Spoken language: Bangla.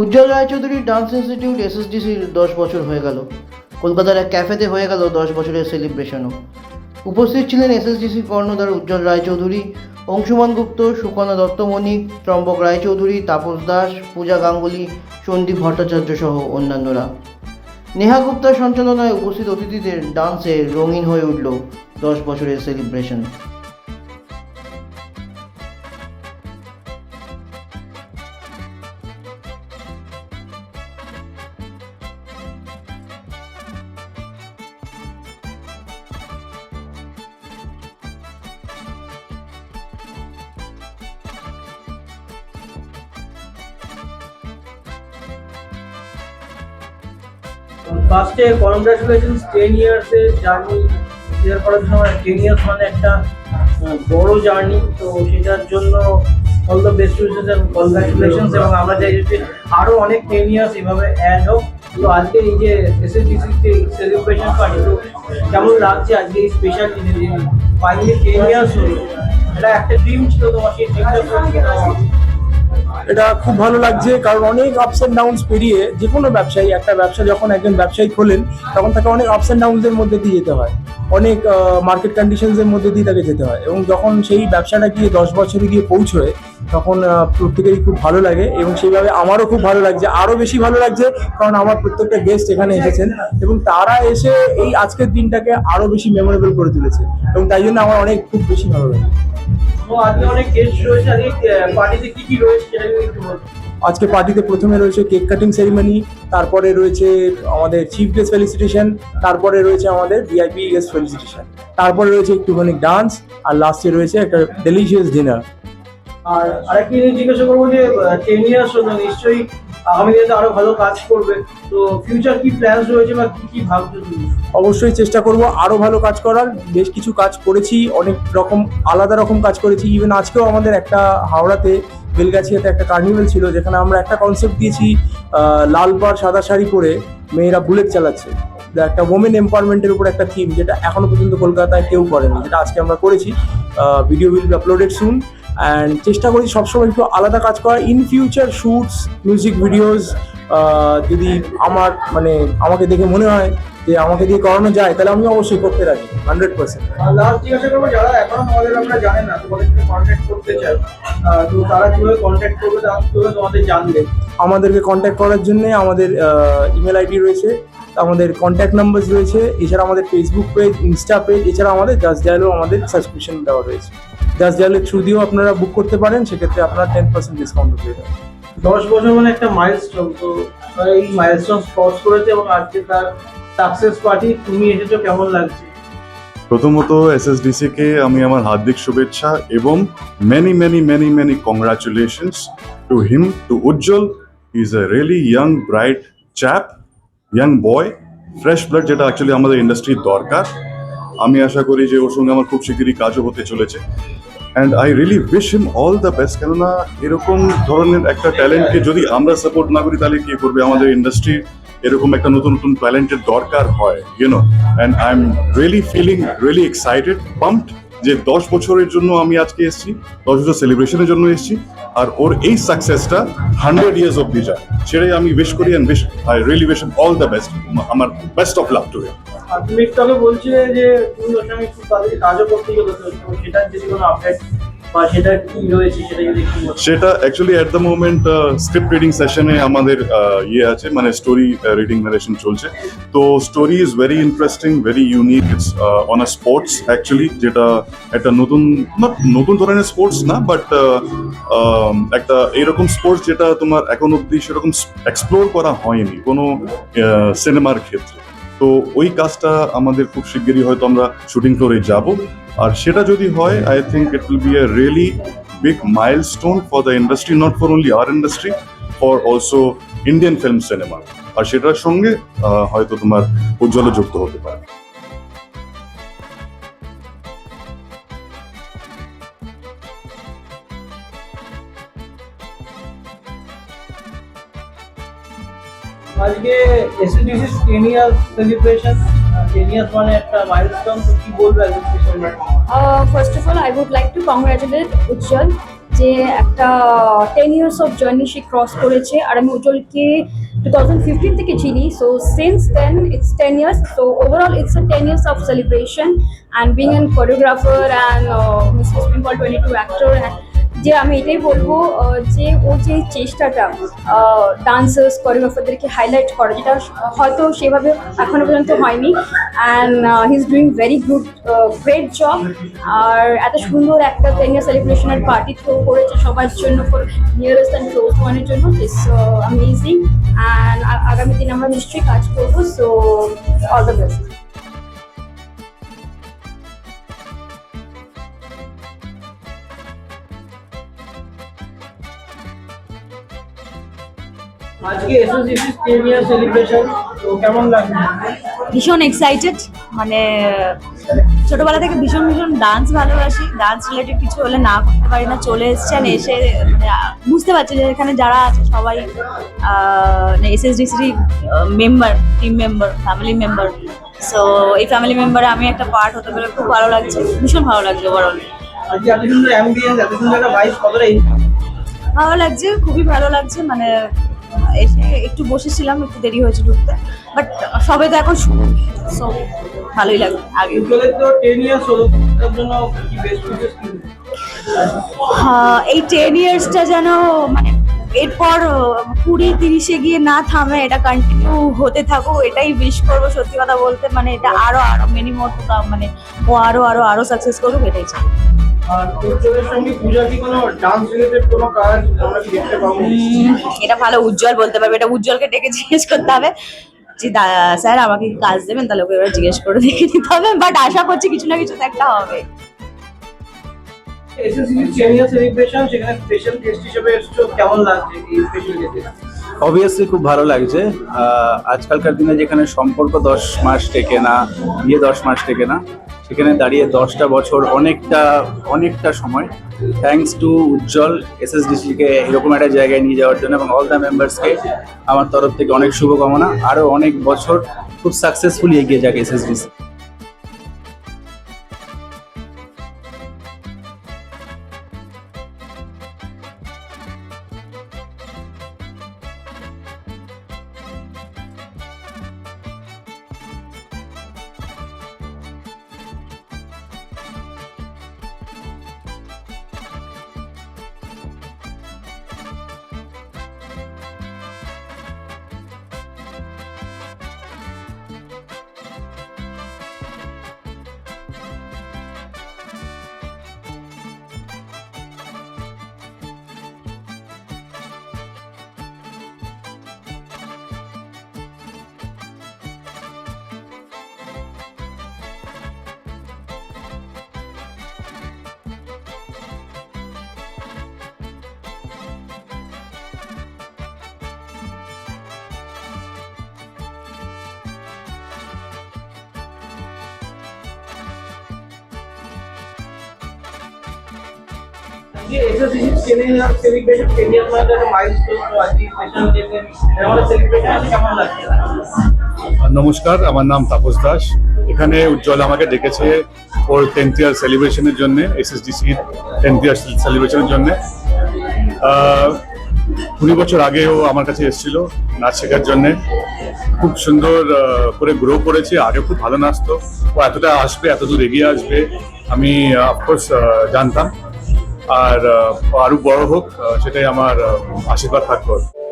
উজ্জ্বল রায়চৌধুরী ডান্স ইনস্টিটিউট এসএসডিসির দশ বছর হয়ে গেল। কলকাতার এক ক্যাফেতে হয়ে গেল দশ বছরের সেলিব্রেশনও। উপস্থিত ছিলেন এসএসডিসি কর্ণধার উজ্জ্বল রায়চৌধুরী অংশুমান গুপ্ত, সুকন্যা দত্তমণিক ত্রম্বক রায়চৌধুরী তাপস দাস, পূজা গাঙ্গুলি, সন্দীপ ভট্টাচার্য সহ অন্যান্যরা। নেহা গুপ্তার সঞ্চালনায় উপস্থিত অতিথিদের ডান্সে রঙিন হয়ে উঠল দশ বছরের সেলিব্রেশন। ফার্স্টে congratulations ten years journey share করার সময় টেন ইয়ার্স মানে একটা বড় জার্নি তো সেটার জন্য অল দ্য বেস্ট উইশেস এবং কনগ্রাচুলেশনস এবং আমরা চাই যে আরও অনেক টেন ইয়ার্স এভাবে অ্যাড হোক। তো আজকে এই যে এসএসডিসি সেলিব্রেশন পার্টি তো কেমন লাগছে আজকে এই স্পেশাল দিনে? যে ফাইনালি টেন ইয়ার্স হলো, এটা একটা ড্রিম ছিল তোমার সেই ড্রিমটা এটা খুব ভালো লাগছে, কারণ অনেক আপস অ্যান্ড ডাউনস পেরিয়ে যে কোনো ব্যবসায়ী, একটা ব্যবসা যখন একজন ব্যবসায়ী খোলেন, তখন তাকে অনেক আপস অ্যান্ড ডাউনসের মধ্যে দিয়ে যেতে হয়। অনেক মার্কেট কন্ডিশনসের মধ্যে দিয়ে তাকে যেতে হয় এবং যখন সেই ব্যবসাটা গিয়ে দশ বছরে গিয়ে পৌঁছয়, তখন প্রত্যেকেরই খুব ভালো লাগে এবং সেইভাবে আমারও খুব ভালো লাগছে। আরও বেশি ভালো লাগছে, কারণ আমার প্রত্যেকটা গেস্ট এখানে এসেছেন এবং তারা এসে এই আজকের দিনটাকে আরও বেশি মেমোরেবল করে তুলেছে এবং তাই জন্য আমার অনেক, খুব বেশি ভালো লাগে। আজকে পার্টিতে প্রথমে রয়েছে কেক কাটিং সেরিমনি তারপরে রয়েছে আমাদের চিফ গেস্ট ফেলিসিটেশন তারপরে রয়েছে আমাদের ভিআইপি গেস্ট ফেলিসিটেশন তারপরে রয়েছে একটুখানি ডান্স আর লাস্টে রয়েছে একটা ডেলিশিয়াস ডিনার আর আরেকটি জিনিস জিজ্ঞাসা করব যে টেন ইয়ার্স হলো নিশ্চয়ই আগামী দিনে আরও ভালো কাজ করবে তো ফিউচার কি প্ল্যানস রয়েছে বা কি কি ভাবছ তুমি? অবশ্যই চেষ্টা করব আরও ভালো কাজ করার। বেশ কিছু কাজ করেছি, অনেক রকম, আলাদা রকম কাজ করেছি। ইভেন আজকেও আমাদের একটা হাওড়াতে, বেলগাছিয়াতে একটা কার্নিভেল ছিল, যেখানে আমরা একটা কনসেপ্ট দিয়েছি লাল পাড় সাদা শাড়ি পরে মেয়েরা বুলেট চালাচ্ছে। একটা ওমেন এম্পাওয়ারমেন্টের উপর একটা থিম যেটা এখনও পর্যন্ত কলকাতায় কেউ করেনি, যেটা আজকে আমরা করেছি। Video will be uploaded soon and চেষ্টা করি সবসময় একটু আলাদা কাজ করা। In future shoots music videos যদি আমার মানে আমাকে দেখে মনে হয় যে আমাকে দিয়ে করানো যায় তাহলে আমি অবশ্যই করতে রাজি হান্ড্রেড পার্সেন্ট লাস্ট জিজ্ঞাসা করব যারা এখনও তোমাদের আমরা জানে না তোমাদের কন্ট্যাক্ট করতে চায় তো তারা কীভাবে কন্ট্যাক্ট করবে তারা কীভাবে তোমাদের জানবে? আমাদেরকে কন্ট্যাক্ট করার জন্য আমাদের ইমেল আইডি রয়েছে আমাদের কন্ট্যাক্ট নাম্বার রয়েছে এছাড়া আমাদের ফেসবুক পেজ ইনস্টা পেজ এছাড়া আমাদের জাস্ট ডায়ালও আমাদের সাবস্ক্রিপশন দেওয়া রয়েছে। জাস্ট ডায়ালের থ্রু দিয়েও আপনারা বুক করতে পারেন সেক্ষেত্রে আপনারা টেন পার্সেন্ট ডিসকাউন্ট পেয়ে যাবেন। দশ বছর মানে একটা মাইলস্টোন তো এই মাইলস্টোন ক্রস করেছে এবং আজকে তার সাকসেস পার্টি, তুমি এসেছ, কেমন লাগছে? প্রথমত এসএসডিসি কে আমি আমার হার্দিক শুভেচ্ছা এবং many many many many congratulations to him to Ujjwal is a really young bright chap young boy fresh blood যেটা অ্যাকচুয়ালি আমাদের ইন্ডাস্ট্রির দরকার। আমি আশা করি যে ওর সঙ্গে আমার খুব শিগগিরই কাজও হতে চলেছে। And I really wish him all the best কেননা এরকম ধরনের একটা ট্যালেন্টকে যদি আমরা সাপোর্ট না করি, তাহলে কে করবে আমাদের ইন্ডাস্ট্রি এরকম একটা নতুন নতুন ট্যালেন্টের দরকার হয় you know and I am really feeling really excited pumped যে দশ বছরের জন্য আমি আজকে এসেছি, দশ বছর সেলিব্রেশনের জন্য এসেছি, আর ওর এই সাকসেসটা হান্ড্রেড ইয়ার্স অব্দি যায়। সেটাই আমি উইশ করি and wish I really wish all the best আমার best of love to him আর তুমি একটু আগে বলছিলে যে তুমি ওর সঙ্গে কাজও করতে সেটার যদি কোনো আপডেট সেটা কি রয়েছে, সেটা যদি একটু actually at the moment script reading সেশনে আমাদের ইয়ে আছে মানে স্টোরি রিডিং নারেশন চলছে। তো story is very interesting very unique it's on a sports actually যেটা একটা নতুন, not নতুন ধরনের স্পোর্টস না বাট একটা এরকম স্পোর্টস যেটা তোমার এখন অব্দি সেরকম এক্সপ্লোর করা হয়নি কোনো সিনেমার ক্ষেত্রে। তো ওই কাজটা আমাদের খুব শিগগিরই হয়তো আমরা শুটিং ফ্লোরে যাব। আর সেটা যদি হয় I think it will be a really big milestone for the industry not for only our industry for also Indian film cinema আর সেটার সঙ্গে হয়তো তোমার উজ্জ্বল যুক্ত হতে পারে। আজকে SSDC ten years celebration ten years মানে একটা মাইলস্টোন তো কি বলবে special Uh, first of all, I would like to congratulate যে একটা টেন ইয়ার্স অফ জার্নি সে ক্রস করেছে। আর আমি উজ্জ্বলকে টু থাউজেন্ড ফিফটিন থেকে চিনি so since then it's ten years so overall it's a ten years of celebration and being an choreographer and Mrs Bengal twenty two actor যে আমি এটাই বলব যে ও যে চেষ্টাটা ডান্সার্স কোরিওগ্রাফারদেরকে হাইলাইট করা, যেটা হয়তো সেভাবে এখনও পর্যন্ত হয়নি and he is doing very good great job আর এত সুন্দর একটা টেন ইয়ার সেলিব্রেশনের পার্টি থ্রো করেছে সবার জন্য ফর নিয়ারেস্ট অ্যান্ড ক্লোজ ওয়ানের জন্য দিস অ্যামেজিং অ্যান্ড আগামী দিন আমরা নিশ্চয়ই কাজ করব সো অল দ্য বেস্ট আজকে এসএসডিসি টেন ইয়ার সেলিব্রেশন তো কেমন লাগছে? ভীষণ এক্সাইটেড মানে ছোটবেলা থেকে ভীষণ ভীষণ ডান্স ভালোবাসি। ডান্স রিলেটেড কিছু হলে না করতে পারি না চলে এসছেন এসে মানে বুঝতে পারছি যে এখানে যারা আছে সবাই এস এস ডিসির member team member family member so এই ফ্যামিলি মেম্বারে আমি একটা পার্ট হতে পেরে খুব ভালো লাগছে ভীষণ ভালো লাগছে ওভারঅল ভালো লাগছে খুবই ভালো লাগছে মানে একটু বসেছিলাম একটু দেরি হয়েছে ঢুকতে বাট সবে তো এখন শুরু সো ভালোই লাগছে আগে হ্যাঁ, এই টেন ইয়ার্সটা যেন মানে এরপর কুড়ি তিরিশে গিয়ে না থামে এটা কন্টিনিউ হতে থাকুক এটাই উইশ করব সত্যি কথা বলতে মানে এটা আরও আরও মেনি মোর মানে ও আরও আরও আরও সাকসেস করুক এটাই চাই। এটা ভালো উজ্জ্বল বলতে পারবে। এটা উজ্জ্বলকে ডেকে জিজ্ঞেস করতে হবে যে স্যার আমাকে কাজ দেবেন? তাহলে ওকে এবার জিজ্ঞেস করে দেখে নিতে হবে। বাট আশা করছি কিছু না কিছু তো একটা হবে। এসএসসি ইয়ার সেলিব্রেশন সেখানে স্পেশাল গেস্ট হিসেবে এসছো। কেমন লাগছে এই স্পেশাল গেস্টে অবভিয়াসলি খুব ভালো লাগছে। আজকালকার দিনে যেখানে সম্পর্ক দশ মাস টেকে না, বিয়ে দশ মাস টেকে না, সেখানে দাঁড়িয়ে দশটা বছর অনেকটা অনেকটা সময় থ্যাঙ্কস টু উজ্জ্বল এসএসডিসিকে এরকম একটা জায়গায় নিয়ে যাওয়ার জন্য এবং অল দ্য মেম্বার্সকে আমার তরফ থেকে অনেক শুভকামনা। আরও অনেক বছর খুব সাকসেসফুলি এগিয়ে যাক এসএসডিসি নমস্কার, আমার নাম তাপস দাস। এখানে উজ্জ্বল আমাকে ডেকেছে ওর টেন্থ ইয়ার সেলিব্রেশনের জন্য এসএসডিসি টেন্থ ইয়ার সেলিব্রেশনের জন্য। কুড়ি বছর আগেও আমার কাছে এসেছিল নাচ শেখার জন্যে। খুব সুন্দর করে গ্রো করেছে, আগে খুব ভালো নাচতো। ও এতটা আসবে এত দূর এগিয়ে আসবে, আমি অফকোর্স জানতাম। আর আরও বড় হোক সেটাই আমার আশীর্বাদ থাকবে।